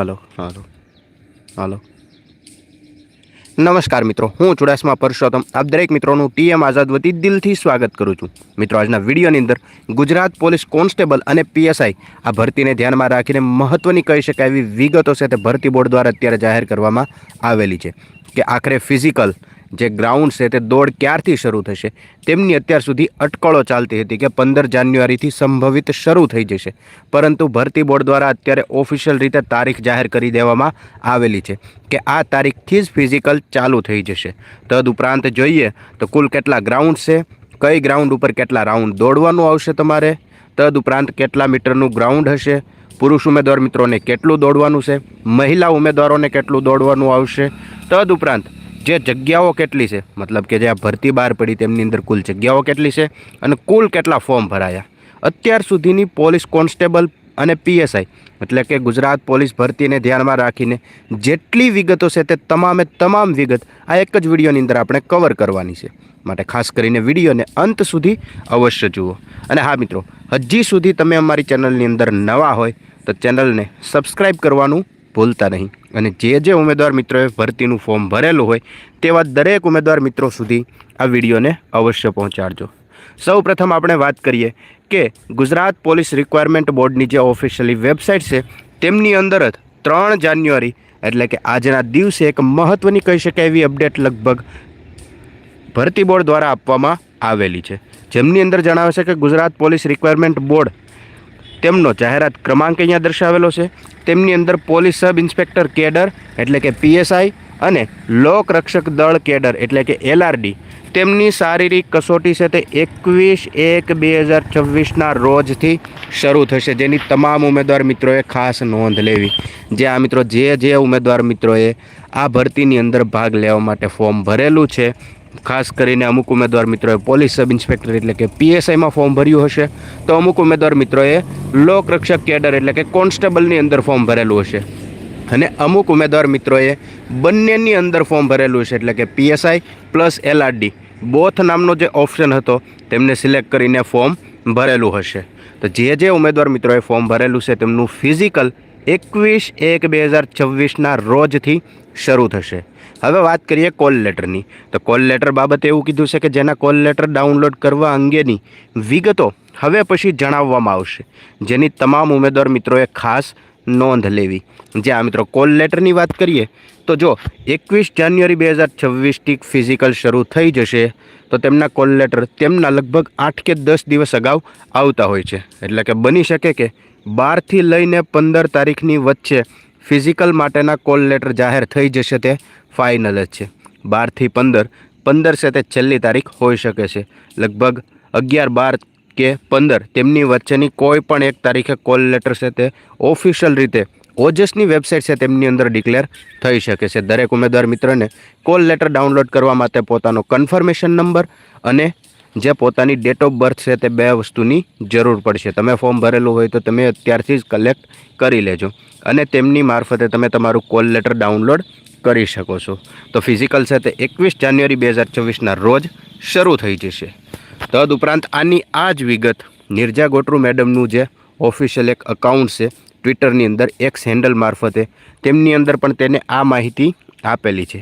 હાલો. હાલો. હાલો. નમસ્કાર મિત્રો હું ચુડાસમા પરસોત્તમ. આપ દરેક મિત્રોનું ટીએમ આઝાદ વતી દિલથી સ્વાગત કરું છું. મિત્રો આજના વિડીયોની અંદર ગુજરાત પોલીસ કોન્સ્ટેબલ અને પીએસઆઈ આ ભરતીને ધ્યાનમાં રાખીને મહત્ત્વની કહી શકાય એવી વિગતો છે તે ભરતી બોર્ડ દ્વારા અત્યારે જાહેર કરવામાં આવેલી છે કે આખરે ફિઝિકલ જે ગ્રાઉન્ડ છે તે દોડ ક્યારથી શરૂ થશે? તેમની અત્યાર સુધી અટકળો ચાલતી હતી કે પંદર જાન્યુઆરીથી સંભવિત શરૂ થઈ જશે. પરંતુ ભરતી બોર્ડ દ્વારા અત્યારે ઓફિશિયલ રીતે તારીખ જાહેર કરી દેવામાં આવેલી છે કે આ તારીખથી જ ફિઝિકલ ચાલુ થઈ જશે. તદઉપરાંત જોઈએ તો કુલ કેટલા ગ્રાઉન્ડ છે? કઈ ગ્રાઉન્ડ ઉપર કેટલા રાઉન્ડ દોડવાનું આવશે તમારે? તદઉપરાંત કેટલા મીટરનું ગ્રાઉન્ડ હશે? પુરુષ ઉમેદવાર મિત્રોને કેટલું દોડવાનું છે? મહિલા ઉમેદવારોને કેટલું દોડવાનું આવશે? તદુપરાંત જે જગ્યાઓ કેટલી છે? મતલબ કે જે આ ભરતી બહાર પડી તેમની અંદર કુલ જગ્યાઓ કેટલી છે અને કુલ કેટલા ફોર્મ ભરાયા? અત્યાર સુધીની પોલીસ કોન્સ્ટેબલ અને પીએસઆઈ, એટલે કે ગુજરાત પોલીસ ભરતીને ધ્યાનમાં રાખીને જેટલી વિગતો છે તે તમામે તમામ વિગત આ એક જ વિડીયોની અંદર આપણે કવર કરવાની છે. માટે ખાસ કરીને વિડીયોને અંત સુધી અવશ્ય જુઓ. અને હા મિત્રો, હજી સુધી તમે અમારી ચેનલની અંદર નવા હોય તો ચેનલને સબસ્ક્રાઈબ કરવાનું ભૂલતા નહીં. અને જે જે ઉમેદવાર મિત્રોએ ભરતીનું ફોર્મ ભરેલું હોય તેવા દરેક ઉમેદવાર મિત્રો સુધી આ વિડીયોને અવશ્ય પહોંચાડજો. સૌ આપણે વાત કરીએ કે ગુજરાત પોલીસ રિક્વાયરમેન્ટ બોર્ડની જે ઓફિશિયલી વેબસાઇટ છે, તેમની અંદર જ ત્રણ જાન્યુઆરી એટલે કે આજના દિવસે એક મહત્ત્વની કહી શકાય એવી અપડેટ લગભગ ભરતી બોર્ડ દ્વારા આપવામાં આવેલી છે. જેમની અંદર જણાવે છે કે ગુજરાત પોલીસ રિક્વાયરમેન્ટ બોર્ડ તેમનો જાહેરાત ક્રમાંક અહીંયા દર્શાવેલો છે. તેમની અંદર પોલીસ સબ ઇન્સ્પેક્ટર કેડર, એટલે કે પીએસઆઈ અને લોક રક્ષક દળ કેડર, એટલે કે એલઆરડી તેમની શારીરિક કસોટી છે તે એકવીસ એક બે હજાર છવ્વીસના રોજથી શરૂ થશે. જેની તમામ ઉમેદવાર મિત્રોએ ખાસ નોંધ લેવી. જે આ મિત્રો, જે જે ઉમેદવાર મિત્રોએ આ ભરતીની અંદર ભાગ લેવા માટે ફોર્મ ભરેલું છે ખાસ કરીને અમુક ઉમેદવાર મિત્રોએ પોલીસ સબ ઇન્સ્પેક્ટર એટલે કે પીએસઆઈમાં ફોર્મ ભર્યું હશે, તો અમુક ઉમેદવાર મિત્રોએ લોકરક્ષક કેડર એટલે કે કોન્સ્ટેબલની અંદર ફોર્મ ભરેલું હશે. અને અમુક ઉમેદવાર મિત્રોએ બંનેની અંદર ફોર્મ ભરેલું છે એટલે કે પીએસઆઈ પ્લસ એલઆરડી બોથ નામનો જે ઓપ્શન હતો, તેમને સિલેક્ટ કરીને ફોર્મ ભરેલું હશે. તો જે જે ઉમેદવાર મિત્રોએ ફોર્મ ભરેલું છે, તેમનું ફિઝિકલ એકવીસ એક બે હજાર છવ્વીસના રોજથી શરૂ થશે. હવે વાત કરીએ કોલ લેટરની. તો કોલ લેટર બાબતે એવું કીધું છે કે જેના કોલ લેટર ડાઉનલોડ કરવા અંગેની વિગતો હવે પછી જણાવવામાં આવશે. જેની તમામ ઉમેદવાર મિત્રોએ ખાસ નોંધ લેવી. જે આ મિત્રો કોલ લેટરની વાત કરીએ, તો જો એકવીસ જાન્યુઆરી બે હજાર છવ્વીસથી ફિઝિકલ શરૂ થઈ જશે, તો તેમના કોલ લેટર તેમના લગભગ આઠ કે દસ દિવસ અગાઉ આવતા હોય છે. એટલે કે બની શકે કે બારથી લઈને પંદર તારીખની વચ્ચે ફિઝિકલ માટેના કોલ લેટર જાહેર થઈ જશે તે ફાઇનલ જ છે. બારથી પંદર પંદર છે તે છેલ્લી તારીખ હોઈ શકે છે. લગભગ અગિયાર બાર કે પંદર તેમની વચ્ચેની કોઈ પણ એક તારીખે કોલ લેટર છે તે ઓફિશિયલ રીતે ઓજસની વેબસાઇટ છે તેમની અંદર ડિક્લેર થઈ શકે છે. દરેક ઉમેદવાર મિત્રને કોલ લેટર ડાઉનલોડ કરવા માટે પોતાનો કન્ફર્મેશન નંબર અને જે પોતાની ડેટ ઓફ બર્થ છે તે બે વસ્તુની જરૂર પડશે. તમે ફોર્મ ભરેલું હોય તો તમે અત્યારથી જ કલેક્ટ કરી લેજો. અને તેમની મારફતે તમે તમારું કોલ લેટર ડાઉનલોડ કરી શકો છો. તો ફિઝિકલ છે તે એકવીસ જાન્યુઆરી બે હજાર ચોવીસના રોજ શરૂ થઈ જશે. તદુપરાંત આની આ જ વિગત નિર્જા ગોટરુ મેડમનું જે ઓફિશિયલ એક અકાઉન્ટ છે ટ્વિટરની અંદર એક્સ હેન્ડલ મારફતે તેમની અંદર પણ તેને આ માહિતી આપેલી છે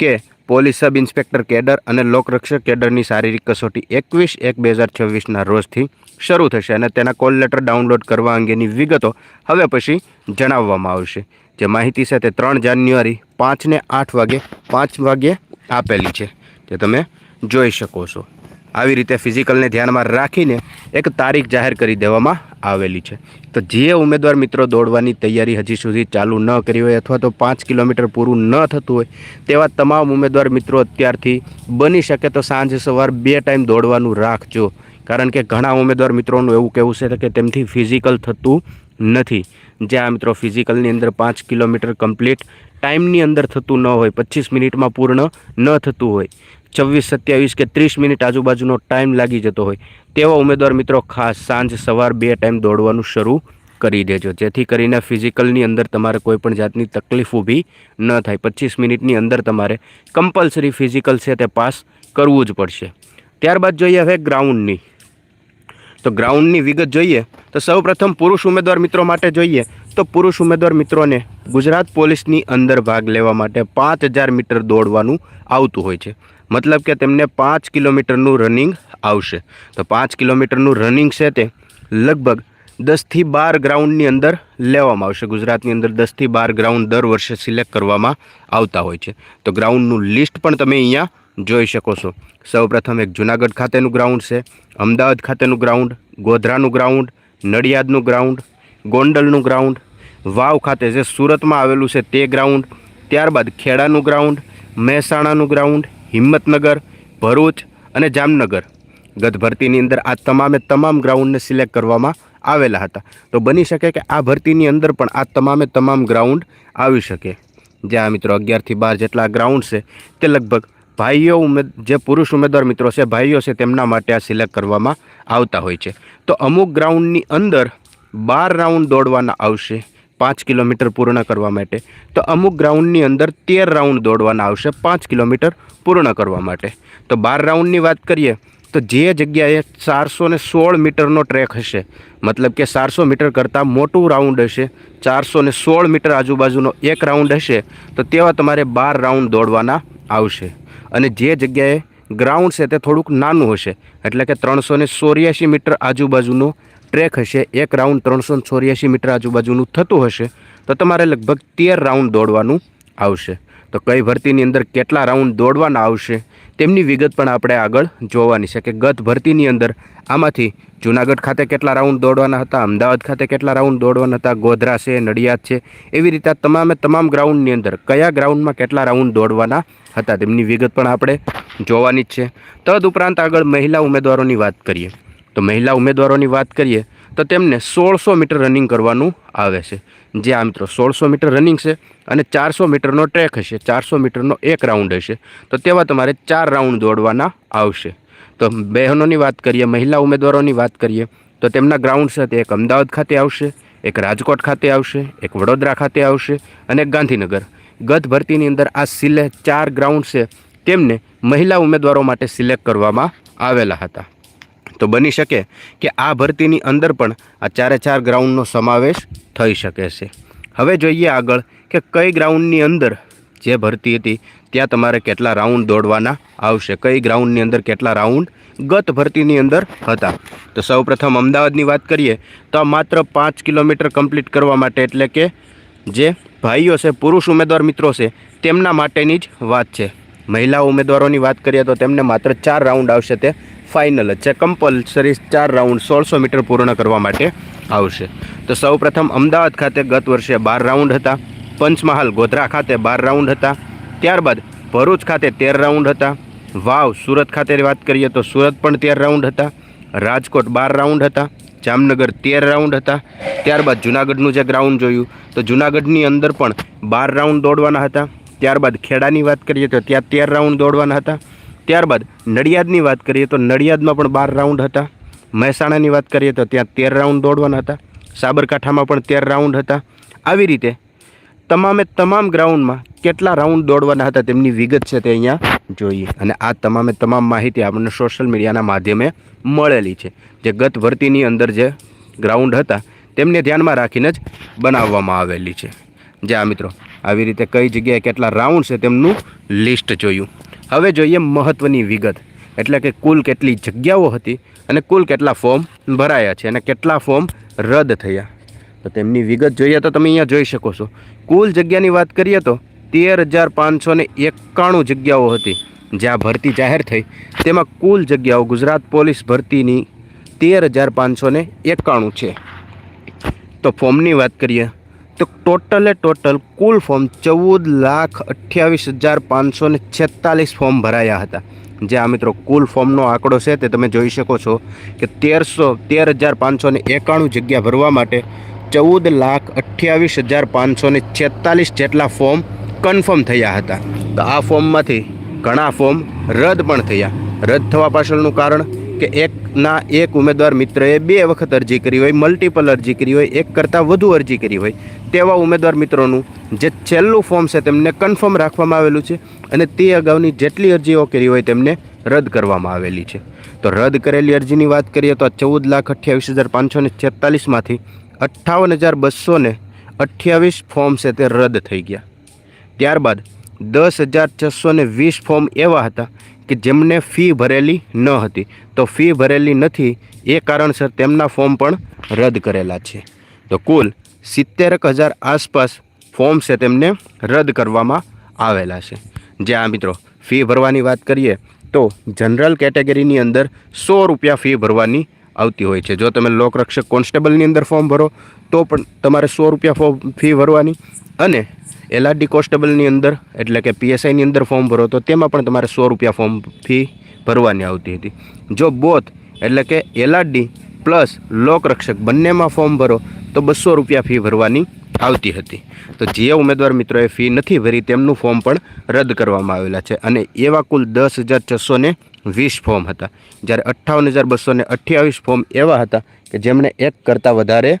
કે પોલીસ સબ ઇન્સ્પેક્ટર કેડર અને લોકરક્ષક કેડરની શારીરિક કસોટી એકવીસ એક બે હજાર છવ્વીસના રોજથી શરૂ થશે અને તેના કોલ લેટર ડાઉનલોડ કરવા અંગેની વિગતો હવે પછી જણાવવામાં આવશે. જે માહિતી છે તે ત્રણ જાન્યુઆરી પાંચને આઠ વાગે પાંચ વાગે આપેલી છે. તે તમે જોઈ શકો છો. આવી રીતે ફિઝિકલને ધ્યાનમાં રાખીને એક તારીખ જાહેર કરી દેવામાં આવેલી છે. તો જે ઉમેદવાર મિત્રો દોડવાની તૈયારી હજી સુધી ચાલુ ન કરી હોય અથવા તો પાંચ કિલોમીટર પૂરું ન થતું હોય, તેવા તમામ ઉમેદવાર મિત્રો અત્યારથી બની શકે તો સાંજ સવાર બે ટાઈમ દોડવાનું રાખજો. કારણ કે ઘણા ઉમેદવાર મિત્રોનું એવું કહેવું છે કે તેમથી ફિઝિકલ થતું નથી. જ્યાં મિત્રો ફિઝિકલની અંદર પાંચ કિલોમીટર કમ્પ્લીટ ટાઈમની અંદર થતું ન હોય, પચીસ મિનિટમાં પૂર્ણ ન થતું હોય. છવ્વીસ સત્યાવીસ કે ત્રીસ મિનિટ આજુબાજુનો ટાઈમ લાગી જતો હોય, તેવા ઉમેદવાર મિત્રો ખાસ સાંજ સવાર બે ટાઈમ દોડવાનું શરૂ કરી દેજો. જેથી કરીને ફિઝિકલની અંદર તમારે કોઈ પણ જાતની તકલીફ ઊભી ન થાય. પચીસ મિનિટની અંદર તમારે કમ્પલસરી ફિઝિકલ છે તે પાસ કરવું જ પડશે. ત્યારબાદ જોઈએ હવે ગ્રાઉન્ડની. તો ગ્રાઉન્ડની વિગત જોઈએ, તો સૌપ્રથમ પુરુષ ઉમેદવાર મિત્રો માટે જોઈએ, તો પુરુષ ઉમેદવાર મિત્રોને ગુજરાત પોલીસની અંદર ભાગ લેવા માટે પાંચ હજાર મીટર દોડવાનું આવતું હોય છે. મતલબ કે તેમને પાંચ કિલોમીટરનું રનિંગ આવશે. તો પાંચ કિલોમીટરનું રનિંગ છે તે લગભગ દસથી બાર ગ્રાઉન્ડની અંદર લેવામાં આવશે. ગુજરાતની અંદર દસથી બાર ગ્રાઉન્ડ દર વર્ષે સિલેક્ટ કરવામાં આવતા હોય છે. તો ગ્રાઉન્ડનું લિસ્ટ પણ તમે અહીંયા જોઈ શકો છો. સૌપ્રથમ એક જુનાગઢ ખાતેનું ગ્રાઉન્ડ છે, અમદાવાદ ખાતેનું ગ્રાઉન્ડ ગોધરાનું ગ્રાઉન્ડ નડિયાદનું ગ્રાઉન્ડ ગોંડલનું ગ્રાઉન્ડ વાવ ખાતે જે સુરતમાં આવેલું છે તે ગ્રાઉન્ડ ત્યારબાદ ખેડાનું ગ્રાઉન્ડ મહેસાણાનું ગ્રાઉન્ડ હિંમતનગર, ભરૂચ અને જામનગર. ગત ભરતીની અંદર આ તમામે તમામ ગ્રાઉન્ડને સિલેક્ટ કરવામાં આવેલા હતા. તો બની શકે કે આ ભરતીની અંદર પણ આ તમામે તમામ ગ્રાઉન્ડ આવી શકે. જ્યાં મિત્રો અગિયારથી બાર જેટલા ગ્રાઉન્ડ છે, તે લગભગ ભાઈઓ ઉમેદ જે પુરુષ ઉમેદવાર મિત્રો છે, ભાઈઓ છે, તેમના માટે આ સિલેક્ટ કરવામાં આવતા હોય છે. તો અમુક ગ્રાઉન્ડની અંદર બાર રાઉન્ડ દોડવાના આવશે, પાંચ કિલોમીટર પૂર્ણ કરવા માટે. તો અમુક ગ્રાઉન્ડની અંદર તેર રાઉન્ડ દોડવાના આવશે, પાંચ કિલોમીટર પૂર્ણ કરવા માટે. તો બાર રાઉન્ડની વાત કરીએ, તો જે જગ્યાએ ચારસો ને સોળ મીટરનો ટ્રેક હશે, મતલબ કે ચારસો મીટર કરતાં મોટું રાઉન્ડ હશે, ચારસો ને સોળ મીટર આજુબાજુનો એક રાઉન્ડ હશે, તો તેવા તમારે બાર રાઉન્ડ દોડવાના આવશે. અને જે જગ્યાએ ગ્રાઉન્ડ છે તે થોડુંક નાનું હશે, એટલે કે ત્રણસો ને ચોર્યાસી મીટર આજુબાજુનો ટ્રેક હશે, એક રાઉન્ડ ત્રણસો ચોર્યાસી મીટર આજુબાજુનું થતું હશે, તો તમારે લગભગ તેર રાઉન્ડ દોડવાનું આવશે. તો કઈ ભરતીની અંદર કેટલા રાઉન્ડ દોડવાના આવશે તેમની વિગત પણ આપણે આગળ જોવાની છે કે ગત ભરતીની અંદર આમાંથી જુનાગઢ ખાતે કેટલા રાઉન્ડ દોડવાના હતા, અમદાવાદ ખાતે કેટલા રાઉન્ડ દોડવાના હતા, ગોધરા છે, નડિયાદ છે, એવી રીતે તમામે તમામ ગ્રાઉન્ડની અંદર કયા ગ્રાઉન્ડમાં કેટલા રાઉન્ડ દોડવાના હતા તેમની વિગત પણ આપણે જોવાની જ છે. તદુપરાંત આગળ મહિલા ઉમેદવારોની વાત કરીએ. તો મહિલા ઉમેદવારોની વાત કરીએ તો તેમને સોળસો મીટર રનિંગ કરવાનું આવે છે. જે આ મિત્રો સોળસો મીટર રનિંગ છે અને ચારસો મીટરનો ટ્રેક હશે. ચારસો મીટરનો એક રાઉન્ડ હશે. તો તેવા તમારે ચાર રાઉન્ડ દોડવાના આવશે. તો બહેનોની વાત કરીએ, મહિલા ઉમેદવારોની વાત કરીએ, તો તેમના ગ્રાઉન્ડ છે તે એક અમદાવાદ ખાતે આવશે, એક રાજકોટ ખાતે આવશે, એક વડોદરા ખાતે આવશે અને ગાંધીનગર. ગત ભરતીની અંદર આ સિલે ચાર ગ્રાઉન્ડ છે. તેમને મહિલા ઉમેદવારો માટે સિલેક્ટ કરવામાં આવેલા હતા. તો બની શકે કે આ ભરતીની અંદર પણ આ ચારે ચાર ગ્રાઉન્ડનો સમાવેશ થઈ શકે છે. હવે જોઈએ આગળ કે કઈ ગ્રાઉન્ડની અંદર જે ભરતી હતી, ત્યાં તમારે કેટલા રાઉન્ડ દોડવાના આવશે, કઈ ગ્રાઉન્ડની અંદર કેટલા રાઉન્ડ ગત ભરતીની અંદર હતા. તો સૌપ્રથમ અમદાવાદની વાત કરીએ, તો માત્ર પાંચ કિલોમીટર કમ્પ્લીટ કરવા માટે એટલે કે જે ભાઈઓ છે, પુરુષ ઉમેદવાર મિત્રો છે, તેમના માટેની જ વાત છે. મહિલા ઉમેદવારોની વાત કરીએ તો તેમને માત્ર ચાર રાઉન્ડ આવશે તે ફાઇનલ જ છે. કમ્પલસરી ચાર રાઉન્ડ સોળસો મીટર પૂર્ણ કરવા માટે આવશે. તો સૌપ્રથમ અમદાવાદ ખાતે ગત વર્ષે બાર રાઉન્ડ હતા. પંચમહાલ ગોધરા ખાતે બાર રાઉન્ડ હતા. ત્યારબાદ ભરૂચ ખાતે તેર રાઉન્ડ હતા. વાવ સુરત ખાતે વાત કરીએ તો સુરત પણ તેર રાઉન્ડ હતા. રાજકોટ બાર રાઉન્ડ હતા. જામનગર તેર રાઉન્ડ હતા. ત્યારબાદ જુનાગઢનું જે ગ્રાઉન્ડ જોયું તો જુનાગઢની અંદર પણ બાર રાઉન્ડ દોડવાના હતા. ત્યારબાદ ખેડાની વાત કરીએ તો ત્યાં તેર રાઉન્ડ દોડવાના હતા. ત્યારબાદ નડિયાદની વાત કરીએ તો નડિયાદમાં પણ બાર રાઉન્ડ હતા. મહેસાણાની વાત કરીએ તો ત્યાં તેર રાઉન્ડ દોડવાના હતા. સાબરકાંઠામાં પણ તેર રાઉન્ડ હતા. આવી રીતે તમામે તમામ ગ્રાઉન્ડમાં કેટલા રાઉન્ડ દોડવાના હતા તેમની વિગત છે તે અહીંયા જોઈએ. અને આ તમામે તમામ માહિતી આપણને સોશિયલ મીડિયાના માધ્યમે મળેલી છે. જે ગત ભરતીની અંદર જે ગ્રાઉન્ડ હતા, તેમને ધ્યાનમાં રાખીને જ બનાવવામાં આવેલી છે. જે મિત્રો આવી રીતે કઈ જગ્યાએ કેટલા રાઉન્ડ છે તેમનું લિસ્ટ જોયું. હવે જોઈએ મહત્ત્વની વિગત, એટલે કે કુલ કેટલી જગ્યાઓ હતી અને કુલ કેટલા ફોર્મ ભરાયા છે અને કેટલા ફોર્મ રદ થયા. તો તેમની વિગત જોઈએ તો તમે અહીંયા જોઈ શકો છો. કુલ જગ્યાની વાત કરીએ તો તેર હજાર પાંચસો ને એકાણું જગ્યાઓ હતી જ્યાં ભરતી જાહેર થઈ. તેમાં કુલ જગ્યાઓ ગુજરાત પોલીસ ભરતીની તેર હજાર પાંચસો ને એકાણું છે. તો ફોર્મની વાત કરીએ તો ટોટલે ટોટલ કુલ ફોર્મ ચૌદ લાખ અઠ્યાવીસ હજાર પાંચસો ને છેતાલીસ ફોર્મ ભરાયા હતા. જે આ મિત્રો કુલ ફોર્મનો આંકડો છે તે તમે જોઈ શકો છો કે તેરસો તેર હજાર પાંચસો ને એકાણું જગ્યા ભરવા માટે ચૌદ લાખ અઠ્યાવીસ હજાર પાંચસો ને છેતાલીસ જેટલા ફોર્મ કન્ફર્મ થયા હતા. તો આ ફોર્મમાંથી ઘણા ફોર્મ રદ પણ થયા. રદ થવા પાછળનું કારણ કે એકના એક ઉમેદવાર મિત્રએ બે વખત અરજી કરી હોય મલ્ટિપલ અરજી કરી હોય, એક કરતાં વધુ અરજી કરી હોય, તેવા ઉમેદવાર મિત્રોનું જે છેલ્લું ફોર્મ છે તેમને કન્ફર્મ રાખવામાં આવેલું છે અને તે અગાઉની જેટલી અરજીઓ કરી હોય તેમને રદ કરવામાં આવેલી છે. તો રદ કરેલી અરજીની વાત કરીએ તો ચૌદ લાખ અઠ્યાવીસ હજાર પાંચસો ને છેતાલીસમાંથી અઠ્ઠાવન હજાર બસો ને અઠ્યાવીસ ફોર્મ છે તે રદ થઈ ગયા. ત્યારબાદ દસ હજાર છસો ને વીસ ફોર્મ એવા હતા કે જેમને ફી ભરેલી ન હતી. તો ફી ભરેલી નથી, એ કારણસર તેમના ફોર્મ પણ રદ કરેલા છે. તો કુલ સિત્તેરક હજાર આસપાસ ફોર્મ છે તેમને રદ કરવામાં આવેલા છે. જે આ મિત્રો, ફી ભરવાની વાત કરીએ તો જનરલ કેટેગરીની અંદર સો રૂપિયા ફી ભરવાની આવતી હોય છે. જો તમે લોકરક્ષક કોન્સ્ટેબલની અંદર ફોર્મ ભરો, તો પણ તમારે સો રૂપિયા ફી ભરવાની. અને એલઆરડી કોન્સ્ટેબલની અંદર, એટલે કે પીએસઆઈની અંદર ફોર્મ ભરો, તો તેમાં પણ તમારે સો રૂપિયા ફોર્મ ફી ભરવાની આવતી હતી. જો બોથ એટલે કે એલઆરડી પ્લસ લોકરક્ષક બંનેમાં ફોર્મ ભરો, તો બસો રૂપિયા ફી ભરવાની આવતી હતી. તો જે ઉમેદવાર મિત્રોએ ફી નથી ભરી, તેમનું ફોર્મ પણ રદ કરવામાં આવેલા છે. અને એવા કુલ દસ હજાર છસો ને વીસ ફોર્મ હતા. જ્યારે અઠ્ઠાવન હજાર બસો ને અઠ્યાવીસ ફોર્મ એવા હતા કે જેમણે એક કરતાં વધારે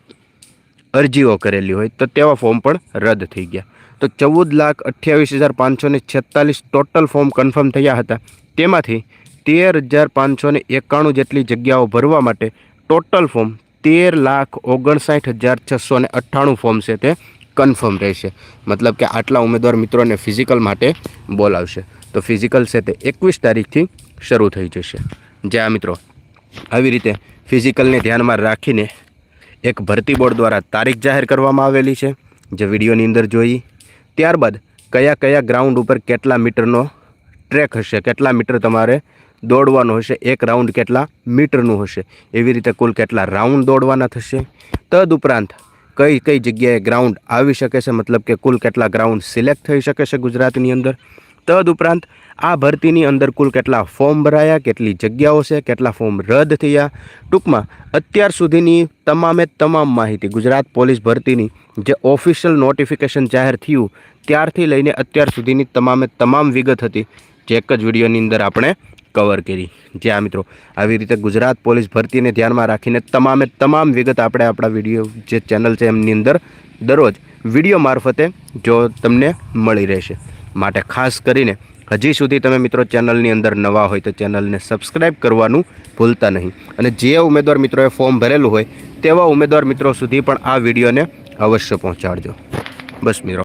અરજીઓ કરેલી હોય, તો તેવા ફોર્મ પણ રદ થઈ ગયા. તો ચૌદ લાખ અઠ્યાવીસ હજાર પાંચસો છેતાલીસ ટોટલ ફોર્મ કન્ફર્મ થયા હતા. તેમાંથી તેર હજાર પાંચસો એકાણું જેટલી જગ્યાઓ ભરવા માટે ટોટલ ફોર્મ તેર લાખ ઓગણસાઠ હજાર છસો ને અઠ્ઠાણું ફોર્મ છે તે કન્ફર્મ રહેશે. મતલબ કે આટલા ઉમેદવાર મિત્રોને ફિઝિકલ માટે બોલાવશે તો ફિઝિકલ છે તે એકવીસ તારીખથી શરૂ થઈ જશે. જે આ મિત્રો આવી રીતે ફિઝિકલને ધ્યાનમાં રાખીને એક ભરતી બોર્ડ દ્વારા તારીખ જાહેર કરવામાં આવેલી છે. જે વિડીયોની અંદર જોઈ ત્યારબાદ કયા કયા ગ્રાઉન્ડ ઉપર કેટલા મીટરનો ટ્રેક હશે, કેટલા મીટર તમારે દોડવાનો હશે, એક રાઉન્ડ કેટલા મીટરનું હશે, એવી રીતે કુલ કેટલા રાઉન્ડ દોડવાના થશે. તદુપરાંત કઈ કઈ જગ્યાએ ગ્રાઉન્ડ આવી શકે છે, મતલબ કે કુલ કેટલા ગ્રાઉન્ડ સિલેક્ટ થઈ શકે છે ગુજરાતની અંદર? તદુપરાંત આ ભરતીની અંદર કુલ કેટલા ફોર્મ ભરાયા, કેટલી જગ્યાઓ છે, કેટલા ફોર્મ રદ થયા? ટૂંકમાં અત્યાર સુધીની તમામે તમામ માહિતી ગુજરાત પોલીસ ભરતીની જે ઓફિશિયલ નોટિફિકેશન જાહેર થયું ત્યારથી લઈને અત્યાર સુધીની તમામે તમામ વિગત હતી, જે એક જ વિડીયોની અંદર આપણે કવર કરી. જે આ મિત્રો, આવી રીતે ગુજરાત પોલીસ ભરતીને ધ્યાનમાં રાખીને તમામે તમામ વિગત આપણે આપણા વીડિયો જે ચેનલ છે એમની અંદર દરરોજ વીડિયો મારફતે જો તમને મળી રહેશે. માટે ખાસ કરીને હજી સુધી તમે મિત્રો ચેનલની અંદર નવા હોય તો ચેનલને સબસ્ક્રાઈબ કરવાનું ભૂલતા નહીં. અને જે ઉમેદવાર મિત્રોએ ફોર્મ ભરેલું હોય તેવા ઉમેદવાર મિત્રો સુધી પણ આ વિડીયોને અવશ્ય પહોંચાડજો. બસ મિત્રો.